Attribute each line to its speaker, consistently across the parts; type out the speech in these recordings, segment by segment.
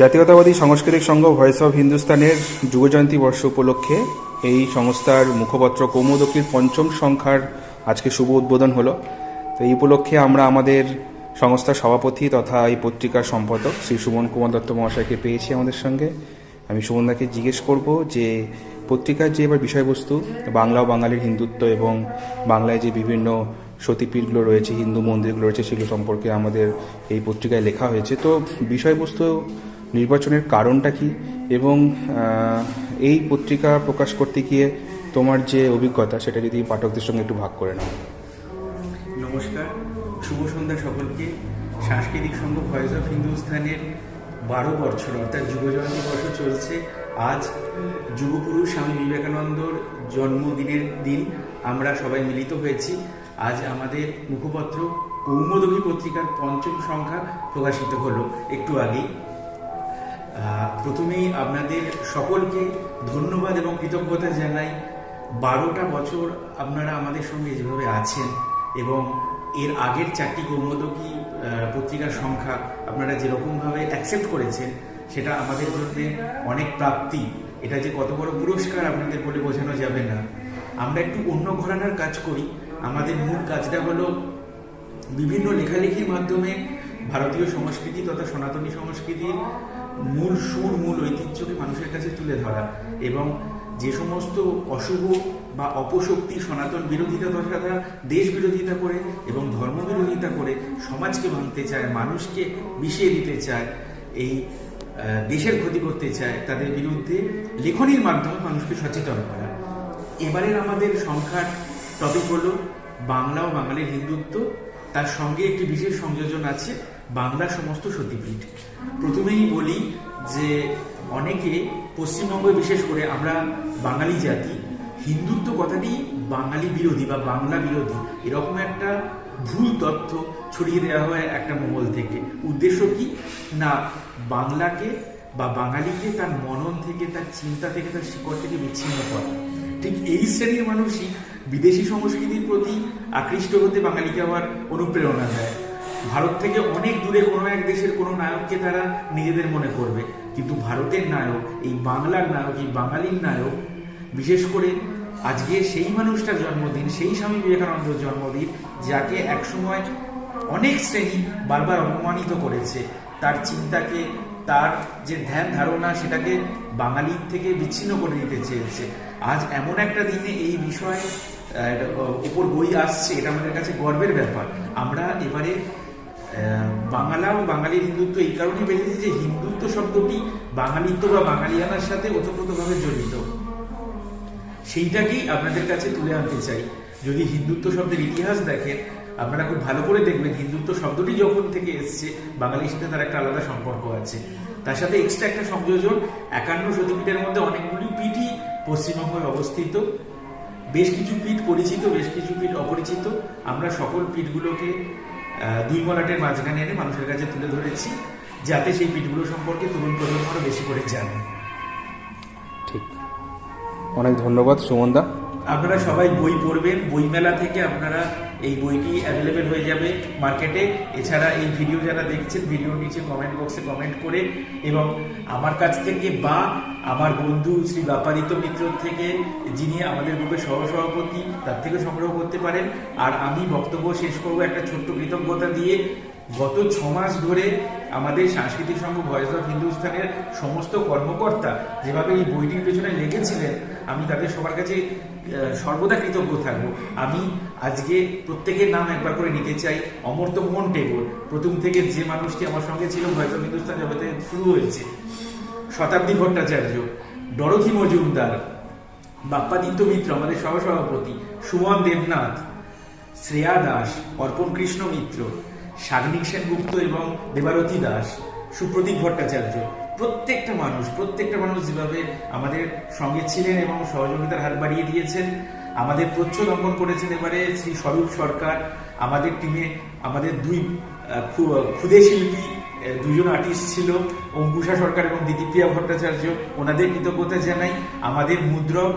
Speaker 1: জাতীয়তাবাদী সাংস্কৃতিক সংঘ voice of হিন্দুস্তানের যুবজয়ন্তী বর্ষ উপলক্ষে এই সংস্থার মুখপত্র কৌমুদকির পঞ্চম সংখ্যার আজকে শুভ উদ্বোধন হলো। তো এই উপলক্ষে আমরা আমাদের সংস্থার সভাপতি তথা এই পত্রিকার সম্পাদক শ্রী সুমন কুমার দত্ত মহাশয়কে পেয়েছি আমাদের সঙ্গে। আমি সুমনদাকে জিজ্ঞেস করব যে পত্রিকার যে এবার বিষয়বস্তু, বাংলা ও বাঙালির হিন্দুত্ব এবং বাংলায় যে বিভিন্ন সতীপীঠগুলো রয়েছে, হিন্দু মন্দিরগুলো রয়েছে, সেগুলো সম্পর্কে আমাদের এই পত্রিকায় লেখা হয়েছে। তো বিষয়বস্তু নির্বাচনের কারণটা কি? এবং এই পত্রিকা প্রকাশ করতে গিয়ে তোমার যে অভিজ্ঞতা, সেটা যদি পাঠকদের সঙ্গে একটু ভাগ করে নাও।
Speaker 2: নমস্কার। শুভ সন্ধ্যা সকলকে। সাংস্কৃতিক সংঘ ভয়েস অফ হিন্দুস্তানের বারো বছর, অর্থাৎ যুব জয়ন্তী বর্ষ চলছে। আজ যুবপুরুষ স্বামী বিবেকানন্দর জন্মদিনের দিন আমরা সবাই মিলিত হয়েছি। আজ আমাদের মুখপত্র কৌমদী পত্রিকার পঞ্চম সংখ্যা প্রকাশিত হলো। একটু আগেই প্রথমেই আপনাদের সকলকে ধন্যবাদ এবং কৃতজ্ঞতা জানাই। বারোটা বছর আপনারা আমাদের সঙ্গে যেভাবে আছেন এবং এর আগের চারটি কৌমদকী আহ, পত্রিকার সংখ্যা আপনারা যেরকমভাবে অ্যাকসেপ্ট করেছেন সেটা আমাদের জন্য অনেক প্রাপ্তি। এটা যে কত বড় পুরস্কার আপনাদের বলে বোঝানো যাবে না। আমরা একটু অন্য ঘরানার কাজ করি। আমাদের মূল কাজটা হলো বিভিন্ন লেখালেখির মাধ্যমে ভারতীয় সংস্কৃতি তথা সনাতনী সংস্কৃতির মূল সুর, মূল ঐতিহ্যকে মানুষের কাছে তুলে ধরা এবং যে সমস্ত অশুভ বা অপশক্তি সনাতন বিরোধিতা তথা দেশ বিরোধিতা করে এবং ধর্ম বিরোধিতা করে সমাজকে ভাঙতে চায়, মানুষকে বিষিয়ে দিতে চায়, এই দেশের ক্ষতি করতে চায়, তাদের বিরুদ্ধে লেখনির মাধ্যমে মানুষকে সচেতন করা। এবারের আমাদের সংখ্যার টপিক হলো বাংলা ও বাঙালির হিন্দুত্ব তার সঙ্গে একটি বিশেষ সংযোজন আছে বাংলার সমস্ত সতীপীঠ। প্রথমেই বলি যে অনেকে পশ্চিমবঙ্গে বিশেষ করে আমরা বাঙালি জাতি, হিন্দুত্ব কথাটি বাঙালি বিরোধী বা বাংলা বিরোধী, এরকম একটা ভুল তথ্য ছড়িয়ে দেওয়া হয় একটা মহল থেকে। উদ্দেশ্য কি? না, বাংলাকে বা বাঙালিকে তার মনন থেকে, তার চিন্তা থেকে, তার শিকড় থেকে বিচ্ছিন্ন করা। ঠিক এই শ্রেণির মানুষই বিদেশি সংস্কৃতির প্রতি আকৃষ্ট হতে বাঙালিকে আবার অনুপ্রেরণা দেয়। ভারত থেকে অনেক দূরে কোনো এক দেশের কোনো নায়ককে তারা নিজেদের মনে করবে। কিন্তু ভারতের নায়ক, এই বাংলার নায়ক, এই বাঙালির নায়ক, বিশেষ করে আজকে সেই মানুষটার জন্মদিন, সেই স্বামী বিবেকানন্দের জন্মদিন, যাকে একসময় অনেক শ্রেণি বারবার অপমানিত করেছে, তার চিন্তাকে তার যে ধ্যান ধারণা সেটাকে বাঙালির থেকে বিচ্ছিন্ন করে দিতে চেয়েছে। আজ এমন একটা দিনে এই বিষয়ে উপর বই আসছে, এটা আমাদের কাছে গর্বের ব্যাপার। আমরা এবারে বাংলা ও বাঙালির হিন্দুত্ব এই কারণেই বেঁধেছে যে হিন্দুত্ব শব্দটি বাঙালিত্ব বা বাঙালিয়ানার সাথে ওতপ্রোতভাবে জড়িত। সেইটাকেই আপনাদের কাছে তুলে আনতে চাই। যদি হিন্দুত্ব শব্দের ইতিহাস দেখেন, আপনারা খুব ভালো করে দেখবেন হিন্দুত্ব শব্দটি যখন থেকে এসছে বাঙালির সাথে তার একটা আলাদা সম্পর্ক আছে। তার সাথে এক্সট্রা একটা সংযোজন, একান্ন সতীপীঠের মধ্যে অনেকগুলি পীঠই পশ্চিমবঙ্গে অবস্থিত। বেশ কিছু পীঠ পরিচিত, বেশ কিছু পীঠ অপরিচিত। আমরা সকল পীঠগুলোকে দুই মলাটের মাঝখানে এনে মানুষের কাছে তুলে ধরেছি, যাতে সেই পীঠগুলো সম্পর্কে তরুণ প্রজন্ম আরও বেশি করে জানে।
Speaker 1: ঠিক। অনেক ধন্যবাদ সুমনদা।
Speaker 2: আপনারা সবাই বই পড়বেন। বইমেলা থেকে আপনারা এই বইটি অ্যাভেলেবেল হয়ে যাবে মার্কেটে এছাড়া এই ভিডিও যারা দেখছেন ভিডিওর নিচে কমেন্ট বক্সে কমেন্ট করে এবং আমার কাছ থেকে বা আমার বন্ধু শ্রী বাপাদিত্য মিত্র থেকে, যিনি আমাদের গ্রুপের সহসভাপতি, তার থেকে সংগ্রহ করতে পারেন। আর আমি বক্তব্য শেষ করব একটা ছোট্ট কৃতজ্ঞতা দিয়ে। গত ছ মাস ধরে আমাদের সাংস্কৃতিক সংঘ ভয়েস অফ হিন্দুস্তানের সমস্ত কর্মকর্তা যেভাবে এই বইটির পেছনে লেগেছিলেন, আমি তাদের সবার কাছে সর্বদা কৃতজ্ঞ থাকব। আমি আজকে প্রত্যেকের নাম একবার করে নিতে চাই অমর্ত্য মোহন টেগোর। প্রথম থেকে যে মানুষটি আমার সঙ্গে ছিল ভয়েস অফ হিন্দুস্তান জগতে শুরু হয়েছে। শতাব্দী ভট্টাচার্য, ডরথি মজুমদার, বাপ্পাদিত্য মিত্র, আমাদের সহসভাপতি, সুমন দেবনাথ, শ্রেয়া দাস, অর্পণ কৃষ্ণ মিত্র সাগ্নিক সেনগুপ্ত এবং দেবারতী দাস, সুপ্রদীপ ভট্টাচার্য, প্রত্যেকটা মানুষ প্রত্যেকটা মানুষ যেভাবে আমাদের সঙ্গে ছিলেন এবং সহযোগিতার হাত বাড়িয়ে দিয়েছেন, আমাদের প্রচ্ছদ অঙ্কন করেছেন এবারে শ্রী স্বরূপ সরকার, আমাদের টিমে আমাদের দুই ক্ষুদে শিল্পী দুজন আর্টিস্ট ছিল, অঙ্কুশা সরকার এবং দিদিপ্রিয়া ভট্টাচার্য। ওনাদের কৃতজ্ঞতা জানাই আমাদের মুদ্রক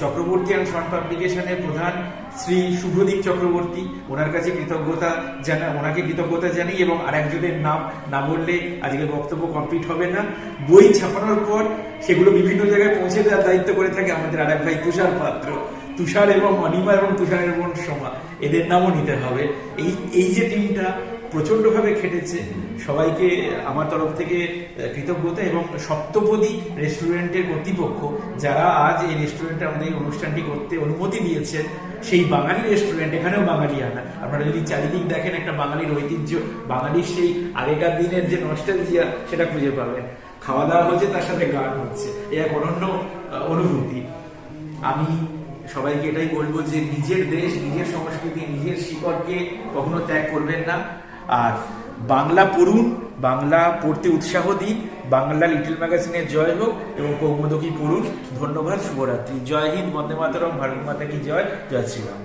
Speaker 2: চক্রবর্তী অ্যান্ড সন পাবলিকেশনের প্রধান শ্রী শুভদীপ চক্রবর্তী। ওনার কাছে কৃতজ্ঞতা জানা ওনাকে কৃতজ্ঞতা জানাই এবং আরেকজনের নাম না বললে আজকে বক্তব্য কমপ্লিট হবে না। বই ছাপানোর পর সেগুলো বিভিন্ন জায়গায় পৌঁছে দেওয়ার দায়িত্ব করে থাকে আমাদের আরেক ভাই তুষার পাত্র। তুষার এবং অনিমা এবং তুষারের বোন সোমা। এদের নামও নিতে হবে। এই এই যে টিমটা প্রচণ্ডভাবে খেটেছে। সবাইকে আমার তরফ থেকে কৃতজ্ঞতা এবং সপ্তপদী রেস্টুরেন্টের কর্তৃপক্ষ, যারা আজ এই রেস্টুরেন্টে আমাদের এই অনুষ্ঠানটি করতে অনুমতি দিয়েছেন, সেই বাঙালি রেস্টুরেন্ট, এখানেও বাঙালি আনা আপনারা যদি চারিদিক দেখেন একটা বাঙালির ঐতিহ্য, বাঙালির সেই আগেকার দিনের যে নস্টালজিয়া সেটা খুঁজে পাবেন। খাওয়া দাওয়া হচ্ছে, তার সাথে গান হচ্ছে। এ এক অনন্য অনুভূতি। আমি সবাইকে এটাই বলব যে নিজের দেশ, নিজের সংস্কৃতি, নিজের শিকড়কে কখনো ত্যাগ করবেন না। আর বাংলা পড়ুন, বাংলা পড়তে উৎসাহ দিন, বাংলা লিটল ম্যাগাজিনের জয় হোক এবং কৌমদকি পড়ুন। ধন্যবাদ, শুভরাত্রি। জয় হিন্দ, বন্দে মাতরম, ভারত মাতা কি জয়? জয় শ্রীরাম।